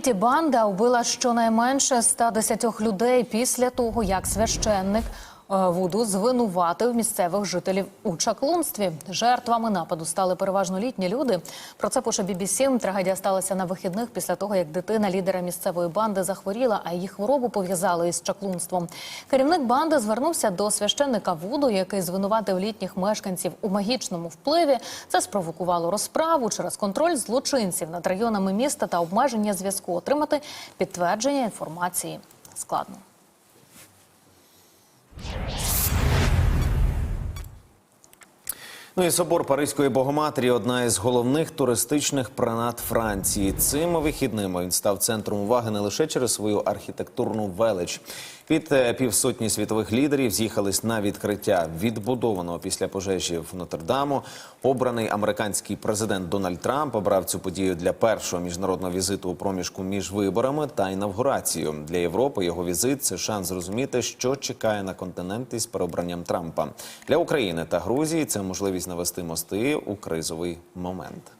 Гаїті банда вбила щонайменше 110 людей після того, як священник Вуду звинуватив місцевих жителів у чаклунстві. Жертвами нападу стали переважно літні люди. Про це пише BBC. Трагедія сталася на вихідних після того, як дитина лідера місцевої банди захворіла, а її хворобу пов'язали із чаклунством. Керівник банди звернувся до священника Вуду, який звинуватив літніх мешканців у магічному впливі. Це спровокувало розправу через контроль злочинців над районами міста та обмеження зв'язку. Отримати підтвердження інформації складно. Ну і собор Паризької Богоматері одна із головних туристичних принад Франції. Цими вихідними він став центром уваги не лише через свою архітектурну велич. Від е, півсотні світових лідерів з'їхались на відкриття відбудованого після пожежі в Нотр-Даму. Обраний американський президент Дональд Трамп обрав цю подію для першого міжнародного візиту у проміжку між виборами та інавгурацією. Для Європи його візит це шанс зрозуміти, що чекає на континент із переобранням Трампа. Для України та Грузії це можливість навести мости у кризовий момент.